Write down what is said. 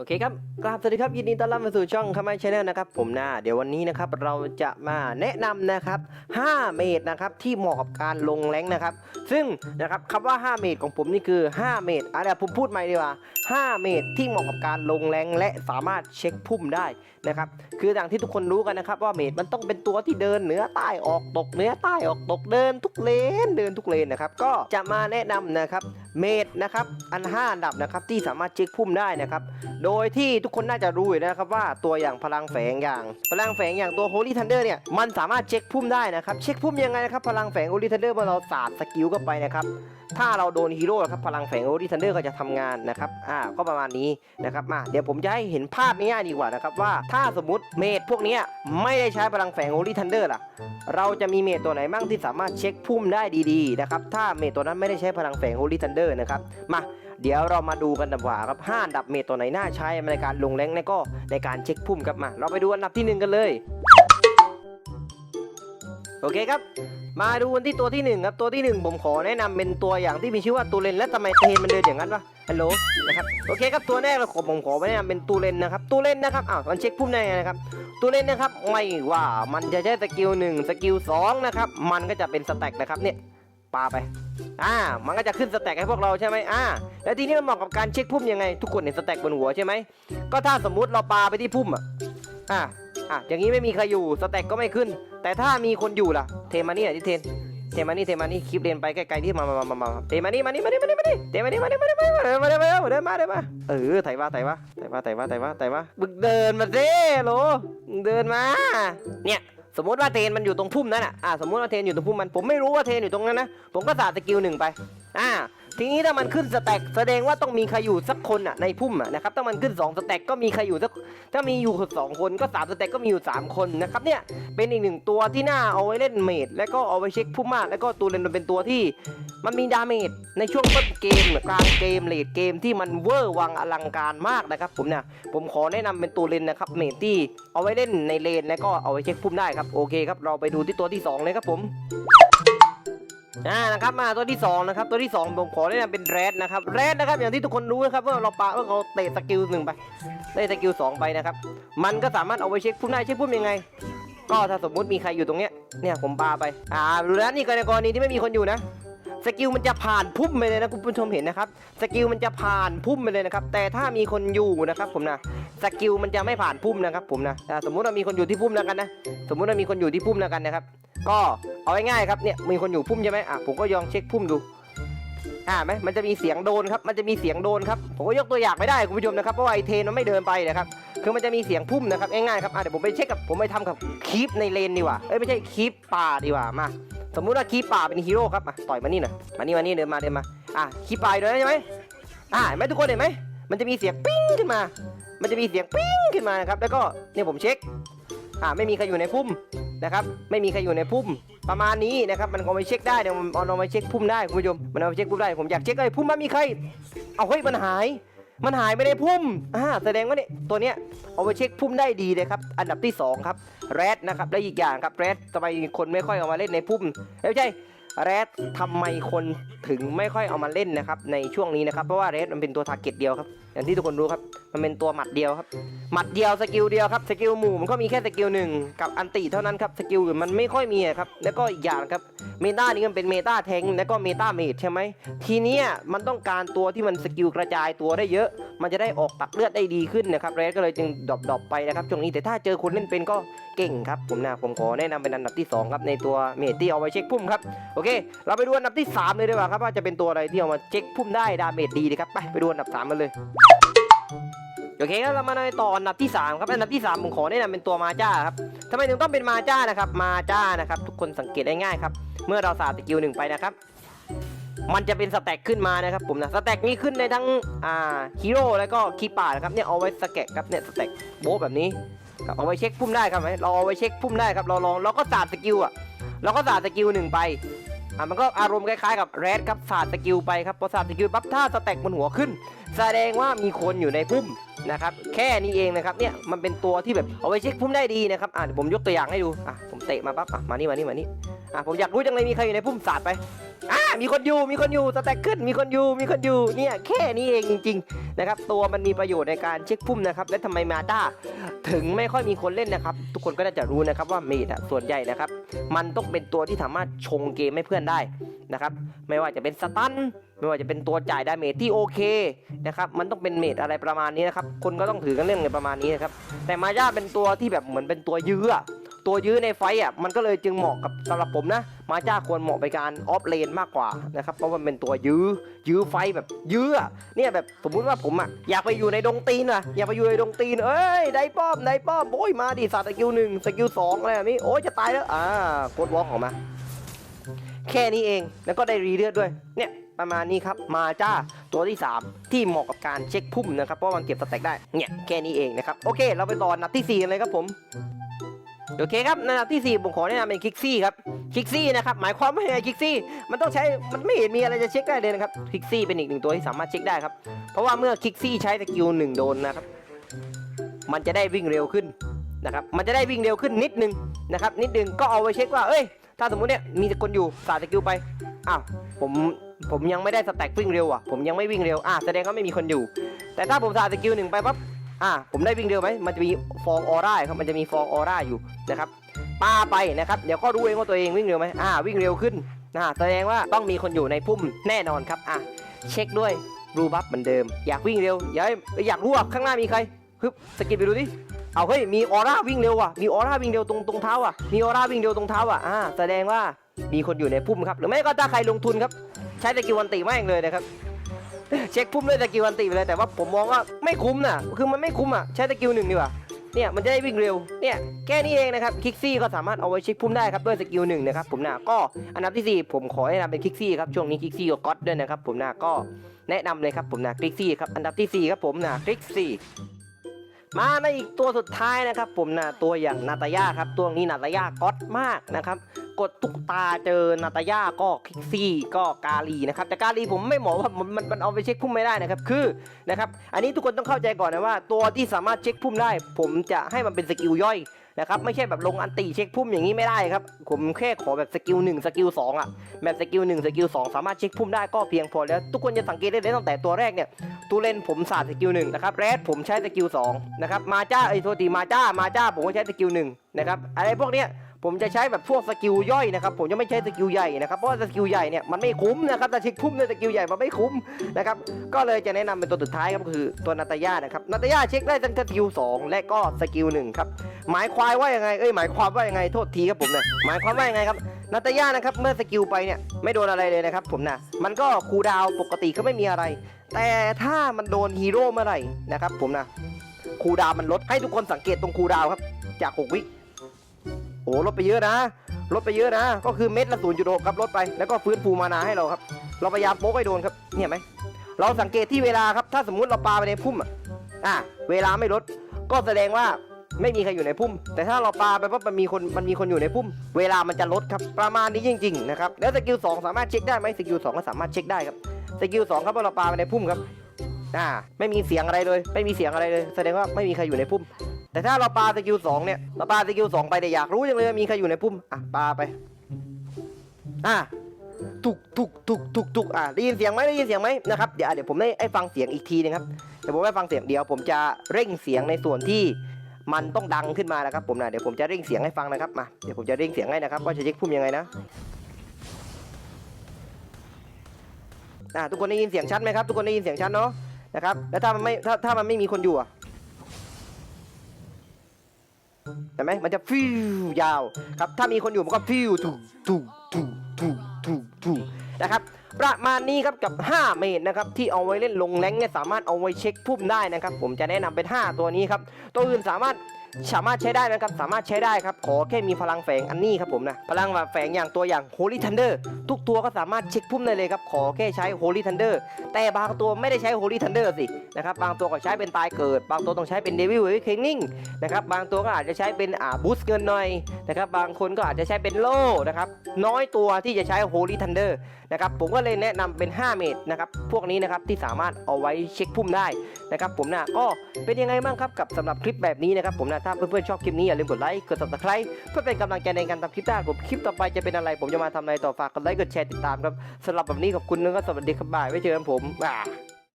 โอเคครับกราบสวัสดีครับยินดีต้อนรับมาสู่ช่องคามาชาแนลนะครับผมนะเดี๋ยววันนี้นะครับเราจะมาแนะนำนะครับ5เมตรนะครับที่เหมาะกับการลงแรงนะครับ ซึ่งนะครับคำว่า 5 เมตรของผมนี่คือ 5 เมตรอะเดี๋ยวผมพูดใหม่ดีกว่า 5 เมตรที่เหมาะกับการลงแรงและสามารถเช็คพุ่มได้นะครับคืออย่างที่ทุกคนรู้กันนะครับว่าเมตรมันต้องเป็นตัวที่เดินเหนือใต้ออกตกเหนือใต้ออกตกเดินทุกเลนเดินทุกเลนนะครับก็จะมาแนะนำนะครับเมตรนะครับอันห้าอันดับนะครับที่สามารถเช็คพุ่มได้นะครับ โดยที่ทุกคนน่าจะรู้อยู่นะครับว่าตัวอย่างพลังแฝงอย่าง พลังแฝงอย่างตัว Holy Thunder เนี่ยมันสามารถเช็คพุ่มได้นะครับเช็คพุ่มยังไงนะครับพลังแฝง Holy Thunder เมื่อเราสาดสกิลเข้าไปนะครับถ้าเราโดนฮีโร่ครับพลังแฝง Holy Thunder ก็จะทำงานนะครับอ่าก็ประมาณนี้นะครับมาเดี๋ยวผมจะให้เห็นภาพง่ายๆดีกว่านะครับว่าถ้าสมมติเมดพวกนี้ไม่ได้ใช้พลังแฝง Holy Thunder ล่ะ เราจะมีเมดตัวไหนบ้างที่สามารถเช็คพุ่มได้ดีๆนะครับถ้าเมดตัวนั้นไม่ได้ใช้พลังแฝง Holy Thunder นะครับ มาเดี๋ยวเรามาดูกันดีกว่าครับห้าอันดับเมดตัวไหนน่าใช้ในการลงแรงและก็ในการเช็คพุ่มครับมา เราไปดูอันดับที่หนึ่งกันเลยโอเคครับ มาดูกันที่ตัวที่หนึ่งครับ ตัวที่หนึ่งผมขอแนะนำเป็นตัวอย่างที่มีชื่อว่าตูเลนและทำไมเทนมันเดินอย่างนั้นวะ ฮัลโหลนะครับ โอเคครับ ตัวแรกเราขอผมขอแนะนำเป็นตูเลนนะครับ ตูเลนนะครับ อ้าว มันเช็คพุ่มได้ไงนะครับตัวเลนนะครับ ไม่ว่ามันจะใช้สกิลหนึ่งสกิลสองนะครับ มันก็จะเป็นสแต็กนะครับเนี่ย ปาไป อ่า มันก็จะขึ้นสแต็กให้พวกเราใช่ไหมอ่า แล้วทีนี้มันเหมาะกับการเช็คพุ่มยังไง ทุกคนเห็นสแต็กบนหัวใช่ไหม ก็ถ้าสมมุติเราปาไปที่พุ่มอะ อ่า อะ อย่างนี้ไม่มีใครอยู่ สแต็กก็ไม่ขึ้น แต่ถ้ามีคนอยู่ล่ะ เทมานี่อะที่เทน เทมานี่ เทมานี่ คลิปเรียนไปไกลๆที่มามามามาเทมานี่ มานี่ มานี่ มานี่ มานี่ เทมานี่ มานี่ มานี่ มานี่ มานี่มานี่มานี่มานี่มานี่มาเออไถ่ว่าไถ่ว่าไถ่ว่าไถ่ว่าไถ่ว่าไถ่ว่าบึกเดินมาสิโหลเดินมา เนี่ย สมมติว่าเทนมันอยู่ตรงพุ่มนั้นอะอ่าสมมติว่าเทนอยู่ตรงพุ่มมันผมไม่รู้ว่าเทนอยู่ตรงนั้นนะผมก็สาดสกิลหนึ่งไปอ่า ทีนี้ถ้ามันขึ้นสแต็กแสดงว่าต้องมีใครอยู่สักคนอะในพุ่มอะนะครับถ้ามันขึ้นสองสแต็กก็มีใครอยู่สักถ้ามีอยู่สองคนก็สามสแต็กก็มีอยู่สามคนนะครับเนี่ยเป็นอีกหนึ่งตัวที่น่าเอาไว้เล่นเมดแล้วก็เอาไว้เช็คพุ่มมากแล้วก็ตัวเลนมันเป็นตัวที่ มันมีดาเมจในช่วงต้นเกมกลางเกมเลดเกมที่มันเวอร์วังอลังการมากนะครับผมเนี่ยผมขอแนะนำเป็นตัวเลนนะครับเมจที่เอาไว้เล่นในเลนแล้วก็เอาไว้เช็คพุ่มได้ครับโอเคครับเราไปดูที่ตัวที่สองเลยครับผม อ่านะครับมาตัวที่สองนะครับตัวที่สองผมขอแนะนำเป็นแรดนะครับแรดนะครับอย่างที่ทุกคนรู้นะครับว่าเราปาว่าเราเตะสกิลหนึ่งไปเตะสกิลสองไปนะครับมันก็สามารถเอาไว้เช็คพุ่มได้เช็คพุ่มยังไง ก็ถ้าสมมุติมีใครอยู่ตรงเนี้ยเนี่ยผมปาไปอ่าดูแล้วนี่ในกรณีที่ไม่มีคนอยู่นะสกิลมันจะผ่านพุ่มไปเลยนะคุณผู้ชมเห็นนะครับสกิลมันจะผ่านพุ่มไปเลยนะครับแต่ถ้ามีคนอยู่นะครับผมนะสกิลมันจะไม่ผ่านพุ่มนะครับผมนะสมมุติว่ามีคนอยู่ที่พุ่มแล้วกันนะสมมุติว่ามีคนอยู่ที่พุ่มแล้วกันนะครับ ก็เอาง่ายๆครับเนี่ยมีคนอยู่พุ่มใช่ไหมอะผมก็ยองเช็คพุ่มดูอ่าไหมมันจะมีเสียงโดนครับมันจะมีเสียงโดนครับผมก็ยกตัวอย่างไม่ได้คุณผู้ชมนะครับเพราะว่าไอเทนมันไม่เดินไปนะครับคือมันจะมีเสียงพุ่มนะครับง่ายๆครับอะเดี๋ยวผมไปเช็คกับผมไปทำกับคีปในเลนดีกว่าเอ้ยไม่ใช่คีปป่าดีกว่ามาสมมุติว่าคีปป่าเป็นฮีโร่ครับมาต่อยมานี่หน่อยมานี่มานี่เดินมาเดินมาอะคีปป่าอยู่แล้ใช่ไหมอ่าเห็นไหมทุกคนเห็นไหมมันจะมีเสียงปิ้งขึ้นมา มันจะมีเสียงปิ้งขึ้นมานะครับแล้วก็เนี่ยผมเช็คอ่าไม่มีใครอยู่ในพุ่ม นะครับไม่มีใครอยู่ในพุ่มประมาณนี้นะครับมันเอาไปเช็คได้เดี๋ยวมันเอาไปเช็คพุ่มได้คุณผู้ชมมันเอาไปเช็คพุ่มได้ผมอยากเช็คเลยพุ่มมันมีใคร เอาเฮ้ยมันหาย มันหายไปในพุ่มอ่าแสดงว่าเนี่ยตัวเนี้ยเอาไปเช็คพุ่มได้ดีเลยครับอันดับที่สองครับแรดนะครับและอีกอย่างครับแรดทำไมคนไม่ค่อยเอามาเล่นในพุ่มเอ้ยไม่ใช่ แรดทำไมคนถึงไม่ค่อยเอามาเล่นนะครับในช่วงนี้นะครับ เพราะว่าแรดมันเป็นตัวทาร์เก็ตเดียวครับ อย่างที่ทุกคนรู้ครับ มันเป็นตัวหมัดเดียวครับ หมัดเดียวสกิลเดียวครับ สกิลหมู่มันก็มีแค่สกิลหนึ่งกับอันติเท่านั้นครับ สกิลอื่นมันไม่ค่อยมีครับ แล้วก็อีกอย่างครับ เมตานี่มันเป็นเมตาแทงแล้วก็เมตาเมดใช่ไหม ทีเนี้ยมันต้องการตัวที่มันสกิลกระจายตัวได้เยอะ มันจะได้ออกตัดเลือดได้ดีขึ้นนะครับเรดก็เลยจึงดรอปดอปไปนะครับ ช่วงนี้ แต่ถ้าเจอคนเล่นเป็นก็ เก่งครับผมนะผมขอแนะนำเป็นอันดับที่สองครับในตัวเมทที่เอาไว้เช็คพุ่มครับโอเค เราไปดูอันดับที่สามเลยดีกว่าครับว่าจะเป็นตัวอะไรที่เอามาเช็คพุ่มได้ดาเมจดีนะครับไปไปดูอันดับสามกันเลยโอเคครับเรามาในต่ออันดับที่3ครับอันดับที่3ผมขอแนะนำเป็นตัวมาจ้าครับทำไมถึงต้องเป็นมาจ้านะครับมาจ้านะครับทุกคนสังเกตได้ง่ายครับเมื่อเราสาดสกิลหนึ่งไปนะครับมันจะเป็นสแต็กขึ้นมานะครับผมนะสแต็กนี้ขึ้นในทั้งอ่าฮีโร่แล้วก็คีป่านะครับเนี่ยเอาไว้สแกะครับเนี่ยสแต็กโบะแบบนี้ ครับเอาไว้เช็คพุ่มได้ครับไหมเราเอาไว้เช็คพุ่มได้ครับเราลองเราก็สาดสกิลอะเราก็สาดสกิลหนึ่งไปอะมันก็อารมณ์คล้ายๆกับแรดครับสาดสกิลไปครับพอสาดสกิลปั๊บถ้าสแต็กบนหัวขึ้น แสดงว่ามีคนอยู่ในพุ่มนะครับแค่นี้เองนะครับเนี่ยมันเป็นตัวที่แบบเอาไว้เช็คพุ่มได้ดีนะครับอะเดี๋ยวผมยกตัวอย่างให้ดูอะผมเตะมาปั๊บอะมานี่มานี่มานี่อะผมอยากรู้จังเลยมีใครอยู่ในพุ่มสาดไป มีคนอยู่มีคนอยู่สแต็กขึ้นมีคนอยู่มีคนอยู่เนี่ยแค่นี้เองจริง ๆ นะครับ ตัวมันมีประโยชน์ในการเช็คพุ่มนะครับ และทำไมมาด้าถึงไม่ค่อยมีคนเล่นนะครับ ทุกคนก็น่าจะรู้นะครับว่าเมดส่วนใหญ่นะครับ มันต้องเป็นตัวที่สามารถชงเกมให้เพื่อนได้นะครับ ไม่ว่าจะเป็นสตันไม่ว่าจะเป็นตัวจ่ายดาเมจที่โอเคนะครับมันต้องเป็นเมดอะไรประมาณนี้นะครับคนก็ต้องถือกันเล่นกันประมาณนี้นะครับแต่มาย่าเป็นตัวที่แบบเหมือนเป็นตัวยื้ออะ ตัวยื้อในไฟอะมันก็เลยจึงเหมาะกับสำหรับผมนะ มาจ้าควรเหมาะไปการออฟเลนมากกว่านะครับเพราะมันเป็นตัวยื้อยื้อไฟแบบยื้อเนี่ยแบบสมมุติว่าผมอะอยากไปอยู่ในดงตีนอะอยากไปอยู่ในดงตีนเอ้ยได้ป้อมได้ป้อมโอ้ยมาดิสัตว์สกิลหนึ่งสกิลสองอะไรแบบนี้โอ้ยจะตายแล้วอ่ากดวอล์กออกมาแค่นี้เองแล้วก็ได้รีเลือดด้วยเนี่ยประมาณนี้ครับมาจ้าตัวที่ 3 ที่เหมาะกับการเช็คพุ่มนะครับเพราะมันเก็บสแต็กได้เนี่ยแค่นี้เองนะครับโอเค เราไปต่อนัดที่4เลยครับผม โอเคครับในนัดที่ 4 ผมขอแนะนำเป็นคิกซี่ครับคิกซี่นะครับหมายความว่าไงคิกซี่มันต้องใช้มันไม่เห็นมีอะไรจะเช็คได้เลยนะครับคิกซี่เป็นอีกหนึ่งตัวที่สามารถเช็คได้ครับเพราะว่าเมื่อคิกซี่ใช้สกิลหนึ่งโดนนะครับมันจะได้วิ่งเร็วขึ้นนะครับมันจะได้วิ่งเร็วขึ้นนิดนึงนะครับนิดนึงก็เอาไว้เช็คว่าเอ้ยถ้าสมมุติเนี่ยมีคนอยู่สาดสกิลไปอ้าวผมผมยังไม่ได้สแต็กวิ่งเร็วอะผมยังไม่วิ่งเร็วอะแสดงว่าไม่มีคนอยู่ แต่ถ้าผมสาดสกิลหนึ่งไปปั๊บ อะผมได้วิ่งเร็วไหมมันจะมีฟองออร่าครับมันจะมีฟองออร่าอยู่นะครับปาไปนะครับเดี๋ยวก็รู้เองว่าตัวเองวิ่งเร็วไหมอ่าวิ่งเร็วขึ้นอ่าแสดงว่าต้องมีคนอยู่ในพุ่มแน่นอนครับอะเช็คด้วยรูบัฟเหมือนเดิม อยากวิ่งเร็วอยากอยากรู้ว่าข้างหน้ามีใครฮึบสกิลไปดูดิเอาเฮ้ยมีออร่าวิ่งเร็วว่ะมีออร่าวิ่งเร็วตรงตรงเท้าอะมีออร่าวิ่งเร็วตรงเท้าอะอ่าแสดงว่ามีคนอยู่ในพุ่มครับหรือไม่ก็ถ้าใครลงทุนครับ ใช้สกิลวันติแม่งเลยนะครับ เช็คพุ่มด้วยสกิลวันติไปเลยแต่ว่าผมมองว่าไม่คุ้มนะคือมันไม่คุ้มอะ ใช้สกิลหนึ่งดีกว่าเนี่ยมันจะได้วิ่งเร็ว เนี่ยแค่นี้เองนะครับคิกซี่ก็สามารถเอาไว้เช็คพุ่มได้ครับด้วยสกิลหนึ่งนะครับผมนะก็อันดับที่ 4 ผมขอแนะนำเป็นคิกซี่ครับช่วงนี้คิกซี่กับก๊อตด้วยนะครับผมนะก็แนะนำเลยครับผมนะคิกซี่ครับอันดับที่4ครับผมนะคิกซี่ มาในอีกตัวสุดท้ายนะครับ ผมนะตัวอย่างนาตายาครับตัวนี้นาตายาก๊อตมากนะครับกดตุกตาเจอนาตายาก็คิกซี่ก็กาลีนะครับแต่กาลีผมไม่หมอว่ามันมันเอาไปเช็คพุ่มไม่ได้นะครับคือนะครับอันนี้ทุกคนต้องเข้าใจก่อนนะว่า ตัวที่สามารถเช็คพุ่มได้ ผมจะให้มันเป็นสกิลย่อย นะครับไม่ใช่แบบลงอันตีเช็คพุ่มอย่างนี้ไม่ได้ครับผมแค่ขอแบบสกิลหนึ่งสกิลสองอะแบบสกิลหนึ่งสกิลสองสามารถเช็คพุ่มได้ก็เพียงพอแล้วทุกคนจะสังเกตได้เลยตั้งแต่ตัวแรกเนี่ยตัวเลนผมสาดสกิลหนึ่งนะครับแรดผมใช้สกิลสองนะครับมาจ้าไอ้โทษทีมาจ้ามาจ้าผมก็ใช้สกิลหนึ่งนะครับอะไรพวกเนี้ย ผมจะใช้แบบพวกสกิลย่อยนะครับ ผมจะไม่ใช้สกิลใหญ่นะครับเพราะว่าสกิลใหญ่เนี่ยมันไม่คุ้มนะครับแต่ช็คพุ่มด้วยสกิลใหญ่มันไม่คุ้มนะครับก็เลยจะแนะนำเป็นตัวสุดท้ายครับคือตัวนาตาย่านะครับนาตาย่าเช็คได้ทั้งสกิลสองและก็สกิลหนึ่งครับหมายความว่ายังไงเอ้ยหมายความว่ายังไงโทษทีครับผมนะหมายความว่ายังไงครับนาตาย่านะครับเมื่อสกิลไปเนี่ยไม่โดนอะไรเลยนะครับผมนะมันก็คูดาวปกติก็ไม่มีอะไร แต่ถ้ามันโดนฮีโร่เมื่อไหร่นะครับผมนะคูดาวมันลดให้ทุกคนสังเกตตรงคูดาวครับจาก 6 วิ อ้ลดไปเยอะนะ ลดไปเยอะนะ ก็คือเม็ดละ0.6ครับลดไป แล้วก็ฟื้นฟูมานาให้เราครับ เราพยายามโป๊กให้โดนครับ เนี่ยเห็นไหม เราสังเกตที่เวลาครับ ถ้าสมมุติเราปาไปในพุ่มอะ เวลาไม่ลด ก็แสดงว่าไม่มีใครอยู่ในพุ่ม แต่ถ้าเราปาไปปั๊บมันมีคนมันมีคนอยู่ในพุ่ม เวลามันจะลดครับ ประมาณนี้จริงๆนะครับ แล้วสกิล2สามารถเช็คได้ไหมสกิล2ก็สามารถเช็คได้ครับ สกิล2ครับพอเราปาไปในพุ่มครับอ่าไม่มีเสียงอะไรเลย ไม่มีเสียงอะไรเลย แสดงว่าไม่มีใครอยู่ในพุ่ม แต่ถ้าเราปาสกิลสองเนี่ยเราปาสกิลสองไปแต่อยากรู้จังเลยว่ามีใครอยู่ในพุ่มอะปาไปอะตุกตุกตุกตุกตุกอะได้ยินเสียงไหมได้ยินเสียงไหมนะครับเดี๋ยวเดี๋ยวผมได้ให้ฟังเสียงอีกทีนึงครับเดี๋ยวผมให้ฟังเสียงเดี๋ยวผมจะเร่งเสียงในส่วนที่มันต้องดังขึ้นมานะครับ ผมนะเดี๋ยวผมจะเร่งเสียงให้ฟังนะครับมาเดี๋ยวผมจะเร่งเสียงให้นะครับว่าจะเช็คพุ่มยังไงนะอะทุกคนได้ยินเสียงชัดไหมครับทุกคนได้ยินเสียงชัดเนาะนะครับแล้วถ้ามันไม่ถ้าถ้ามันไม่มีคนอยู่อะ เห็นไหมมันจะฟิวยาวครับถ้ามีคนอยู่มันก็ฟิวถูกถูกถูกถูกถูกถูกนะครับประมาณนี้ครับกับ 5 เมตรนะครับที่เอาไว้เล่นลงแรงเนี่ยสามารถเอาไว้เช็คพุ่มได้นะครับ ผมจะแนะนำเป็น 5 ตัวนี้ครับ ตัวอื่นสามารถ สามารถใช้ได้ไหมครับสามารถใช้ได้ครับขอแค่มีพลังแฝงอันนี้ครับผมนะพลังแฝงอย่างตัวอย่าง Holy Thunder ทุกตัวก็สามารถเช็คพุ่มได้เลยครับขอแค่ใช้ Holy Thunder แต่บางตัวไม่ได้ใช้ Holy Thunder สินะครับบางตัวก็ใช้เป็นตายเกิด บางตัวต้องใช้เป็น Devil Awakening นะครับบางตัวก็อาจจะใช้เป็นอ่าบูสต์เกินหน่อยนะครับบางคนก็อาจจะใช้เป็นโล่นะครับน้อยตัวที่จะใช้ Holy Thunder นะครับผมก็เลยแนะนำเป็น 5 เมตรนะครับพวกนี้นะครับที่สามารถเอาไว้เช็คพุ่มได้นะครับผมนะก็เป็นยังไงบ้างครับกับสำหรับคลิปแบบนี้นะครับผมนะถ้าเพื่อนๆชอบคลิปนี้อย่าลืมกดไลค์กดติดตามเพื่อเป็นกำลังใจในการทำคลิปหน้าผมคลิปต่อไปจะเป็นอะไร ผมจะมาทำอะไรต่อฝากกดไลค์กดแชร์ติดตามครับสำหรับแบบนี้ขอบคุณนะครับสวัสดีครับบายไว้เจอกันผมอ่า